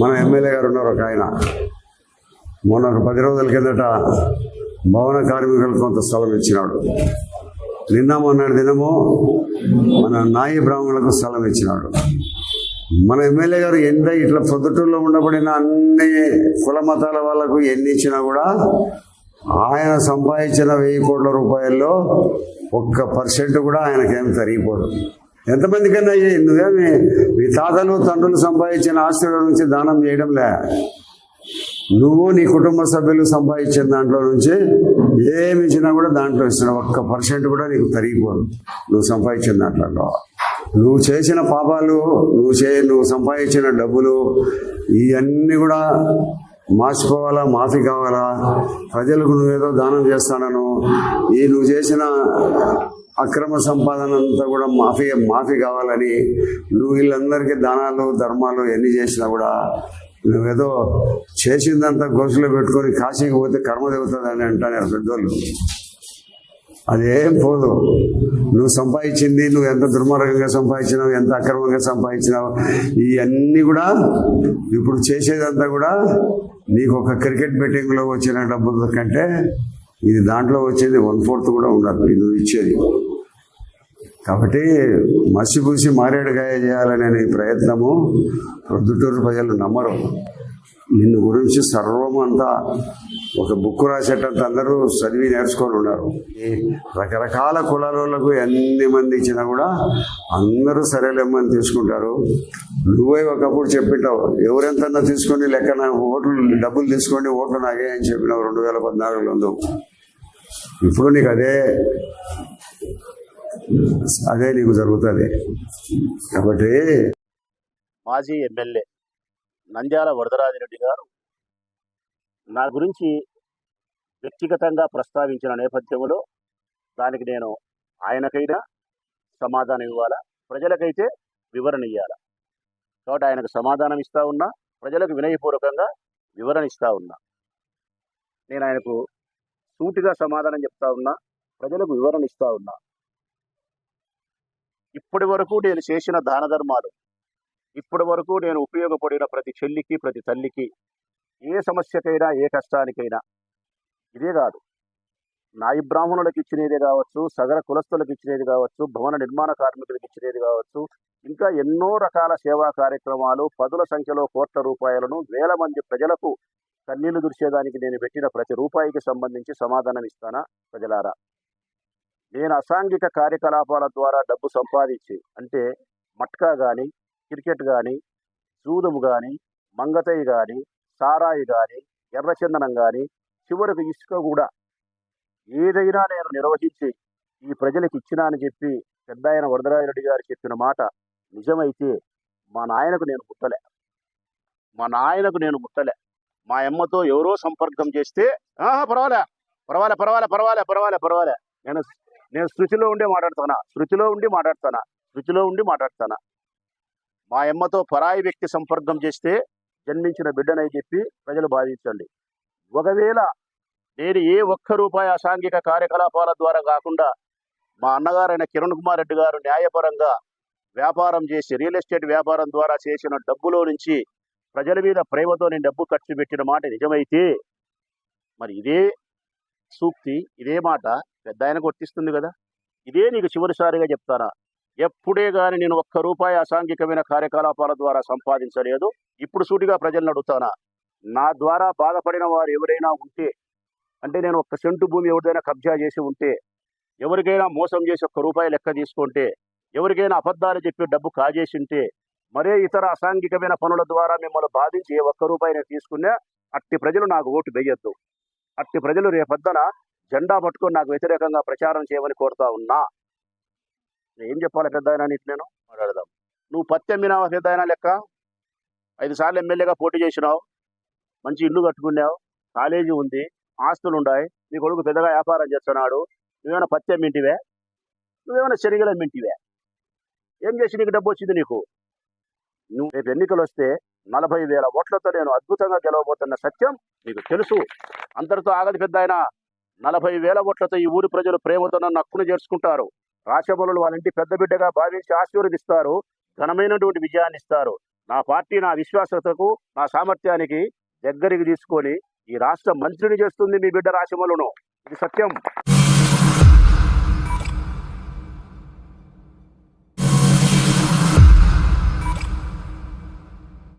మన ఎమ్మెల్యే గారు ఉన్నారు ఒక ఆయన. మొన్న ఒక పది రోజుల కిందట భవన కార్మికులకు కొంత స్థలం ఇచ్చినాడు. నిన్న మొన్నటి దినము మన నాయి బ్రాహ్మణులకు స్థలం ఇచ్చినాడు. మన ఎమ్మెల్యే గారు ఎంత ఇట్లా పొద్దుటూరులో ఉండబడిన అన్ని కుల మతాల వాళ్ళకు ఎన్ని ఇచ్చినా కూడా ఆయన సంపాదించిన వెయ్యి కోట్ల రూపాయల్లో ఒక్క పర్సెంట్ కూడా ఆయనకేం తరిగిపోదు. ఎంతమందికన్నా ఇయ్యి. నువ్వేమి మీ తాతలు తండ్రులు సంపాదించిన ఆస్తుల నుంచి దానం చేయడంలే. నువ్వు నీ కుటుంబ సభ్యులు సంపాదించిన దాంట్లో నుంచి ఏమి ఇచ్చినా కూడా దాంట్లో ఇస్తున్నావు. ఒక్క పర్సెంట్ కూడా నీకు తరిగిపోదు. నువ్వు సంపాదించిన దాంట్లో. నువ్వు చేసిన పాపాలు నువ్వు చే నువ్వు సంపాదించిన డబ్బులు ఇవన్నీ కూడా మార్చిపోవాలా మాఫీ కావాలా? ప్రజలకు నువ్వేదో దానం చేస్తానను. ఈ నువ్వు చేసిన అక్రమ సంపాదన అంతా కూడా మాఫీ మాఫీ కావాలని నువ్వు వీళ్ళందరికీ దానాలు ధర్మాలు ఎన్ని చేసినా కూడా నువ్వేదో చేసిందంతా గొలుసులో పెట్టుకొని కాశీకి పోతే కర్మ దేవుతుందని అంటాను పెద్దోళ్ళు. అదేం పోదు. నువ్వు సంపాదించింది నువ్వు ఎంత దుర్మార్గంగా సంపాదించినావు ఎంత అక్రమంగా సంపాదించినావు ఇవన్నీ కూడా ఇప్పుడు చేసేదంతా కూడా నీకు ఒక క్రికెట్ బెట్టింగ్లో వచ్చిన డబ్బుల కంటే ఇది దాంట్లో వచ్చేది వన్ ఫోర్త్ కూడా ఉండదు ఇది ఇచ్చేది. కాబట్టి మసిపూసి మారేడుగాయ చేయాలనే ప్రయత్నము ప్రొద్దుటూరు ప్రజలు నమ్మరు. నిన్ను గురించి సర్వం అంతా ఒక బుక్ రాసేటంత అందరూ చదివి నేర్చుకొని ఉన్నారు. ఈ రకరకాల కులాలకు ఎన్ని మంది ఇచ్చినా కూడా అందరూ సరేలేమని తీసుకుంటారు. నువ్వే ఒకప్పుడు చెప్పింటావు ఎవరెంతన్నా తీసుకొని లెక్క నా ఓట్లు డబ్బులు తీసుకోండి ఓట్లు నాగే అని చెప్పినావు రెండు వేల పద్నాలుగులో ఇప్పుడు నీకు అదే అదే నీకు జరుగుతుంది. కాబట్టి మాజీ ఎమ్మెల్యే నంద్యాల వరదరాజిరెడ్డి గారు నా గురించి వ్యక్తిగతంగా ప్రస్తావించిన నేపథ్యంలో దానికి నేను ఆయనకైనా సమాధానం ఇవ్వాలా? ప్రజలకైతే వివరణ ఇవ్వాలా కాబట్టి ఆయనకు సమాధానం ఇస్తా ఉన్నా ప్రజలకు వినయపూర్వకంగా వివరణ ఇస్తా ఉన్నా. నేను ఆయనకు సూటిగా సమాధానం చెప్తా ఉన్నా ప్రజలకు వివరణ ఇస్తా ఉన్నా. ఇప్పటి వరకు నేను చేసిన దాన ధర్మాలు ఇప్పటి వరకు నేను ఉపయోగపడిన ప్రతి చెల్లికి ప్రతి తల్లికి ఏ సమస్యకైనా ఏ కష్టానికైనా ఇదే కాదు. నాయి బ్రాహ్మణులకు ఇచ్చినది కావచ్చు సగర కులస్తులకు ఇచ్చినది కావచ్చు భవన నిర్మాణ కార్మికులకు ఇచ్చినది కావచ్చు ఇంకా ఎన్నో రకాల సేవా కార్యక్రమాలు పదుల సంఖ్యలో కోట్ల రూపాయలను వేల మంది ప్రజలకు కన్నీళ్ళు దుర్చేదానికి నేను పెట్టిన ప్రతి రూపాయికి సంబంధించి సమాధానం ఇస్తానా ప్రజలారా? నేను అసాంఘిక కార్యకలాపాల ద్వారా డబ్బు సంపాదించి అంటే మట్కా కానీ క్రికెట్ కానీ జూదము కానీ మంగతయ్య కానీ సారాయి కానీ ఎర్రచందనం కానీ చివరికి ఇసుక కూడా ఏదైనా నేను నిర్వహించి ఈ ప్రజలకు ఇచ్చినా అని చెప్పి పెద్ద ఆయన వరదరాజరెడ్డి గారు చెప్పిన మాట నిజమైతే మా నాయనకు నేను ముట్టలే. మా నాయనకు నేను ముట్టలే. మా అమ్మతో ఎవరో సంపర్కం చేస్తే ఆహా పర్వాలే. పర్వాలే పర్వాలే పర్వాలే పర్వాలే పర్వాలే. నేను నేను శృతిలో ఉండి మాట్లాడుతానా శృతిలో ఉండి మాట్లాడుతానా శృతిలో ఉండి మాట్లాడుతానా మా అమ్మతో పరాయి వ్యక్తి సంపర్కం చేస్తే జన్మించిన బిడ్డనని చెప్పి ప్రజలు భావించండి. ఒకవేళ నేను ఏ ఒక్క రూపాయి అసాంఘిక కార్యకలాపాల ద్వారా కాకుండా మా అన్నగారైన కిరణ్ కుమార్ రెడ్డి గారు న్యాయపరంగా వ్యాపారం చేసి రియల్ ఎస్టేట్ వ్యాపారం ద్వారా చేసిన డబ్బులో నుంచి ప్రజల మీద ప్రేమతో నేను డబ్బు ఖర్చు పెట్టిన మాట నిజమైతే మరి ఇదే సూక్తి ఇదే మాట పెద్ద ఆయన వర్తిస్తుంది కదా. ఇదే నీకు చివరిసారిగా చెప్తానా? ఎప్పుడే గాని నేను ఒక్క రూపాయి అసాంఘికమైన కార్యకలాపాల ద్వారా సంపాదించలేదు. ఇప్పుడు సూటిగా ప్రజలను అడుగుతానా? నా ద్వారా బాధపడిన వారు ఎవరైనా ఉంటే అంటే నేను ఒక్క సెంటు భూమి ఎవరిదైనా కబ్జా చేసి ఉంటే ఎవరికైనా మోసం చేసి ఒక్క రూపాయి లెక్క తీసుకుంటే ఎవరికైనా అబద్ధాలు చెప్పి డబ్బు కాజేసి ఉంటే మరే ఇతర అసాంఘికమైన పనుల ద్వారా మిమ్మల్ని బాధించి ఏ ఒక్క రూపాయి నేను తీసుకున్నా అట్టి ప్రజలు నాకు ఓటు వేయొద్దు. అట్టి ప్రజలు రేపొద్దన జెండా పట్టుకొని నాకు వ్యతిరేకంగా ప్రచారం చేయమని కోరుతా ఉన్నా. ఏం చెప్పాలి పెద్ద ఆయన నీకు నేను? మాట్లాడదాం నువ్వు పత్తి అమ్మినావా పెద్ద ఆయన లెక్క? ఐదు సార్లు ఎమ్మెల్యేగా పోటీ చేసినావు. మంచి ఇల్లు కట్టుకున్నావు. కాలేజీ ఉంది. ఆస్తులు ఉన్నాయి నీ కొడుకు పెద్దగా వ్యాపారం చేస్తున్నాడు. నువ్వేమైనా పత్తి అమ్మింటివే నువ్వేమైనా శనిగలు అమ్మింటివే ఏం చేసి నీకు డబ్బు వచ్చింది నీకు? నువ్వు రేపు ఎన్నికలు వస్తే నలభై వేల ఓట్లతో నేను అద్భుతంగా గెలవబోతున్న సత్యం నీకు తెలుసు. అందరితో ఆగది పెద్ద ఆయన నలభై వేల ఓట్లతో ఈ ఊరి ప్రజలు ప్రేమతో నన్ను హక్కును చేర్చుకుంటారు. రాచబలులు వాళ్ళ ఇంటి పెద్ద బిడ్డగా భావించి ఆశీర్వదిస్తారు ఘనమైనటువంటి విజయాన్ని ఇస్తారు. నా పార్టీ నా విశ్వాసతకు నా సామర్థ్యానికి దగ్గరికి తీసుకొని ఈ రాష్ట్ర మంత్రిని చేస్తుంది మీ బిడ్డ రాశిమలును ఇది సత్యం.